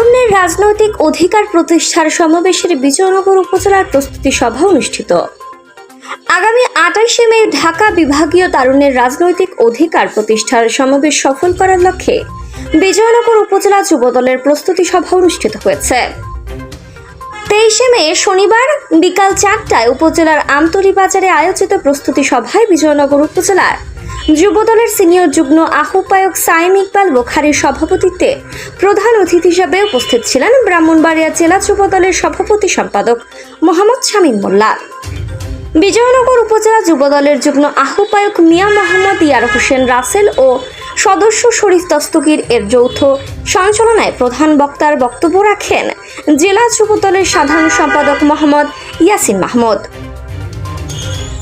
তারুণ্যের রাজনৈতিক অধিকার প্রতিষ্ঠার সমাবেশের বিজয়নগর উপজেলার প্রস্তুতি সভা অনুষ্ঠিত। আগামী আঠাশে মে ঢাকা বিভাগীয় তারুণ্যের রাজনৈতিক অধিকার প্রতিষ্ঠার সমাবেশ সফল করার লক্ষ্যে বিজয়নগর উপজেলা যুবদলের প্রস্তুতি সভা অনুষ্ঠিত হয়েছে। তেইশে মে শনিবার বিকাল চারটায় উপজেলার আমতলী বাজারে আয়োজিত প্রস্তুতি সভায় বিজয়নগর উপজেলার যুবদলের সিনিয়র যুগ্ম আহ্বায়ক সাইম ইকবাল বোখারির সভাপতিত্বে প্রধান অতিথি হিসাবে উপস্থিত ছিলেন ব্রাহ্মণবাড়িয়া জেলা যুবদলের সভাপতি সম্পাদক মোহাম্মদ শামীম মোল্লা বিজয়নগর উপজেলা যুবদলের যুগ্ম আহ্বায়ক মিয়া মোহাম্মদ ইয়ার হোসেন রাসেল ও সদস্য শরীফ দস্তগীর এর যৌথ সঞ্চালনায় প্রধান বক্তার বক্তব্য রাখেন জেলা যুবদলের সাধারণ সম্পাদক মোহাম্মদ ইয়াসিন মাহমুদ।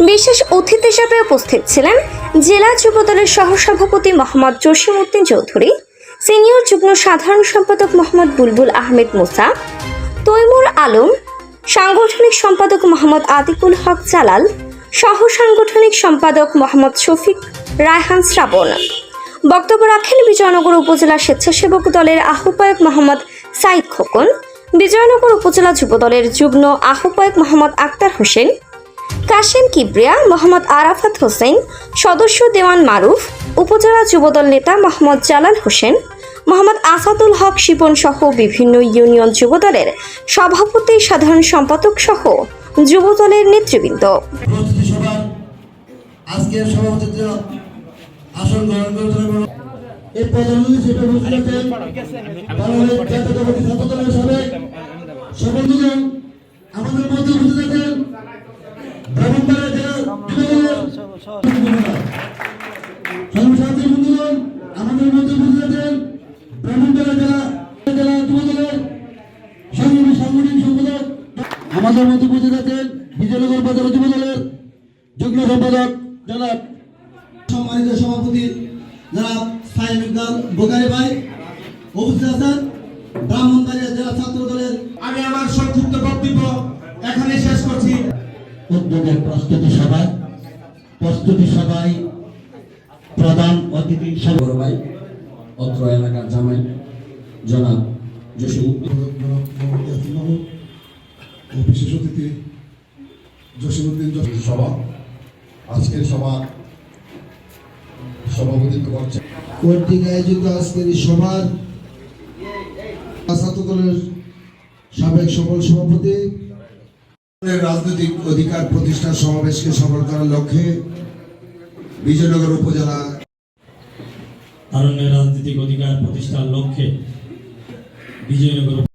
বিশেষ অতিথি হিসেবে উপস্থিত ছিলেন জেলা যুবদলের সহসভাপতি মোহাম্মদ জসিম উদ্দিন চৌধুরী, সিনিয়র যুগ্ম সাধারণ সম্পাদক মোহাম্মদ বুলবুল আহমেদ মুসা, তৈমুর আলম, সাংগঠনিক সম্পাদক মোহাম্মদ আতিকুল হক জালাল সহ সাংগঠনিক সম্পাদক মোহাম্মদ শফিক রায়হান শ্রাবণ। বক্তব্য রাখেন বিজয়নগর উপজেলা স্বেচ্ছাসেবক দলের আহ্বায়ক মোহাম্মদ সাইদ খোকন, বিজয়নগর উপজেলা যুবদলের যুগ্ম আহ্বায়ক মোহাম্মদ আক্তার হোসেন কাশেম কিবরিয়া, মোহাম্মদ আরাফাত হোসেন, সদস্য দেওয়ান মারুফ, উপজেলা যুবদল নেতা মোহাম্মদ জালাল হোসেন, মোহাম্মদ আসাদুল হক শিপন সহ বিভিন্ন ইউনিয়ন যুবদলের সভাপতি, সাধারণ সম্পাদক সহ যুবদলের নেতৃবৃন্দ। আমাদের মধ্যে যুবদলের আমাদের মধ্যে জেলা জেলা যুবদলের সাংগঠনিক সম্পাদক আমাদের আছেন বিজয়নগর বাজার যুব দলের যুগ্ম সম্পাদক জনাব সম্মানিত সভাপতি জনাব সাইম ইকবাল বোকারি ভাই। উপস্থিত আছেন ব্রাহ্মণবাড়িয়া জেলা ছাত্র দলের আমি আমার সংক্ষিপ্ত বক্তব্য এখানে শেষ করছি। উদ্যোগের প্রস্তুতি সভায় প্রস্তুতি সভায় প্রধান অতিথি ভাই, অত্র এলাকার জামাই জনাব জসিম ও বিশেষ অতিথি জসিমুদ্দিন জসিম সভা। আজকের সভা সভাপতিত্ব করছেন। কর্তৃক আয়োজিত আজকের সভার দলের সাবেক সফল সভাপতি রাজনৈতিক অধিকার প্রতিষ্ঠার সমাবেশকে সফল করার লক্ষ্যে বিজয়নগর উপজেলা তারুণ্যের রাজনৈতিক অধিকার প্রতিষ্ঠার লক্ষ্যে বিজয়নগর